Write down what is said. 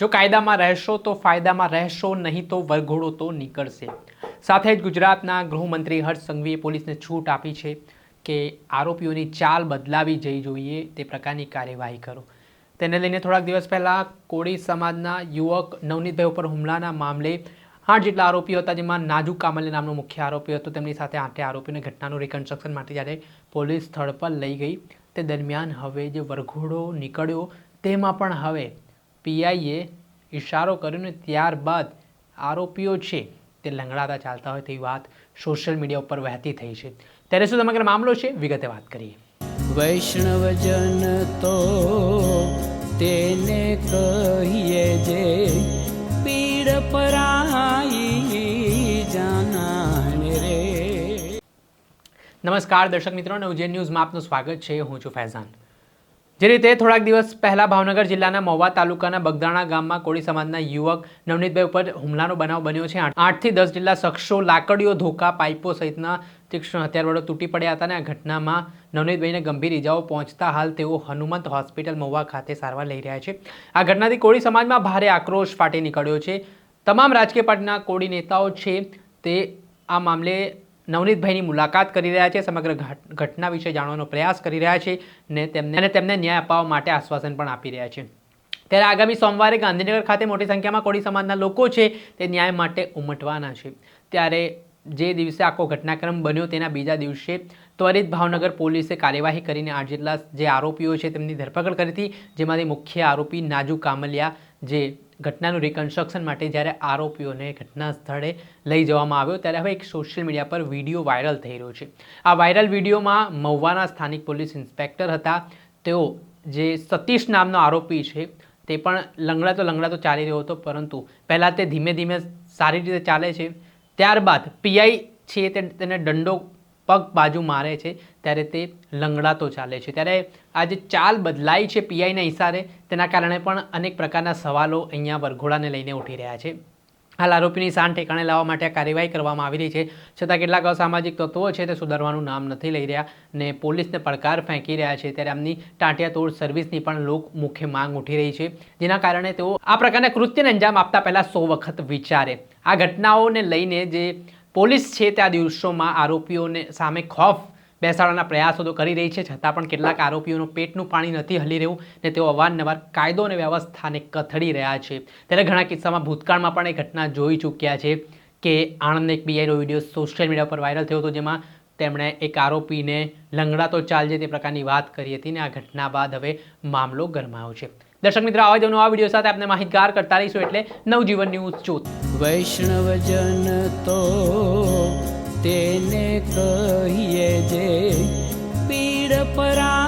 જો કાયદામાં રહેશો તો ફાયદામાં રહેશો, નહીં તો વરઘોડો તો નીકળશે. સાથે જ ગુજરાતના ગૃહમંત્રી હર્ષ સંઘવીએ પોલીસને છૂટ આપી છે કે આરોપીઓની ચાલ બદલાવી જઈ જોઈએ, તે પ્રકારની કાર્યવાહી કરો. તેને લઈને થોડાક દિવસ પહેલાં કોળી સમાજના યુવક નવનીતભાઈ ઉપર હુમલાના મામલે આઠ જેટલા આરોપીઓ હતા, જેમાં નાજુ કામલે નામનો મુખ્ય આરોપી હતો. તેમની સાથે આઠે આરોપીઓને ઘટનાનું રિકન્સ્ટ્રક્શન માટે જ્યારે પોલીસ સ્થળ પર લઈ ગઈ. તે દરમિયાન હવે જે વરઘોડો નીકળ્યો, તેમાં પણ હવે પીઆઈએ ઇશારો કર્યો ને ત્યારબાદ આરોપીઓ છે તે લંગડાતા ચાલતા હોય તેવી વાત સોશિયલ મીડિયા ઉપર વહેતી થઈ છે. ત્યારે શું સમગ્ર મામલો છે? વિગતે વાત કરીએ. વૈષ્ણવજન તો તેને કહીએ જે પીડ પરાઈ જાનાને રે. નમસ્કાર દર્શક મિત્રો નવજેન ન્યૂઝમાં આપનું સ્વાગત છે. હું છું ફૈઝાન. જે રીતે થોડાક દિવસ પહેલા ભાવનગર જિલ્લાના મહુવા તાલુકાના બગદાણા ગામમાં કોળી સમાજના યુવક નવનીતભાઈ ઉપર હુમલાનો બનાવ બન્યો છે. આઠથી દસ જેટલા શખ્સો લાકડીઓ, ધોકા, પાઇપો સહિતના તીક્ષ્ણ હથિયાર વડો તૂટી પડ્યા હતા અને આ ઘટનામાં નવનીતભાઈને ગંભીર ઇજાઓ પહોંચતા હાલ તેઓ હનુમંત હોસ્પિટલ મહુવા ખાતે સારવાર લઈ રહ્યા છે. આ ઘટનાથી કોળી સમાજમાં ભારે આક્રોશ ફાટી નીકળ્યો છે. તમામ રાજકીય પાર્ટીના કોળી નેતાઓ છે તે આ મામલે નવનીતભાઈની મુલાકાત કરી રહ્યા છે, સમગ્ર ઘટ- ઘટના વિશે જાણવાનો પ્રયાસ કરી રહ્યા છે ને તેમને, અને તેમને ન્યાય અપાવવા માટે આશ્વાસન પણ આપી રહ્યા છે. ત્યારે આગામી સોમવારે ગાંધીનગર ખાતે મોટી સંખ્યામાં કોળી સમાજના લોકો છે, તે ન્યાય માટે ઉમટવાના છે. ત્યારે જે દિવસે આખો ઘટનાક્રમ બન્યો તેના બીજા દિવસે ત્વરિત ભાવનગર પોલીસે કાર્યવાહી કરીને આઠ જેટલા જે આરોપીઓ છે, તેમની ધરપકડ કરી હતી. જેમાંથી મુખ્ય આરોપી નાજુ કામલિયા, જે ઘટનાનું રિકન્સ્ટ્રક્શન માટે જ્યારે આરોપીઓને ઘટના સ્થળે લઈ જવામાં આવ્યો, ત્યારે હવે એક સોશિયલ મીડિયા પર વીડિયો વાયરલ થઈ રહ્યો છે. આ વાયરલ વિડીયોમાં મહુવાના સ્થાનિક પોલીસ ઇન્સ્પેક્ટર હતા. તેઓ જે સતીશ નામનો આરોપી છે, તે પણ લંગડાતો લંગડાતો ચાલી રહ્યો હતો, પરંતુ પહેલાં તે ધીમે ધીમે સારી રીતે ચાલે છે. ત્યારબાદ પીઆઈ છે તેને દંડો પગ બાજુ મારે છે, ત્યારે તે લંગડાતો ચાલે છે. ત્યારે આ જે ચાલ બદલાઈ છે પીઆઈના ઇશારે તેના કારણે પણ અનેક પ્રકારના સવાલો અહીંયા વરઘોડાને લઈને ઉઠી રહ્યા છે. હાલ આરોપીની શાન ઠેકાણે લાવવા માટે આ કાર્યવાહી કરવામાં આવી રહી છે. છતાં કેટલાક અસામાજિક તત્વો છે તે સુધારવાનું નામ નથી લઈ રહ્યા ને પોલીસને પડકાર ફેંકી રહ્યા છે. ત્યારે આમની ટાંટિયાતોડ સર્વિસની પણ લોક મુખ્ય માંગ ઉઠી રહી છે. જેના કારણે તેઓ આ પ્રકારના કૃત્યને અંજામ આપતા પહેલાં સો વખત વિચારે. આ ઘટનાઓને લઈને જે પોલીસ છે તે આ દિવસોમાં આરોપીઓને સામે ખોફ બેસાડવાના પ્રયાસો તો કરી રહી છે, છતાં પણ કેટલાક આરોપીઓનું પેટનું પાણી નથી હલી રહ્યું ને તેઓ અવારનવાર કાયદો અને વ્યવસ્થાને કથળી રહ્યા છે. ત્યારે ઘણા કિસ્સામાં ભૂતકાળમાં પણ એ ઘટના જોઈ ચૂક્યા છે કે આણંદ એક બીઆઈનો વીડિયો સોશિયલ મીડિયા પર વાયરલ થયો હતો, જેમાં તેમણે એક આરોપીને લંગડાતો ચાલજે તે પ્રકારની વાત કરી હતી ને આ ઘટના બાદ હવે મામલો ગરમાયો છે. દર્શક મિત્રો, આવા જ આ વીડિયો સાથે આપણે માહિતગાર કરતા રહીશું એટલે નવજીવન ન્યૂઝ જોત વૈષ્ણવજન તો તેને કહીએ જે પીડ પરાઈ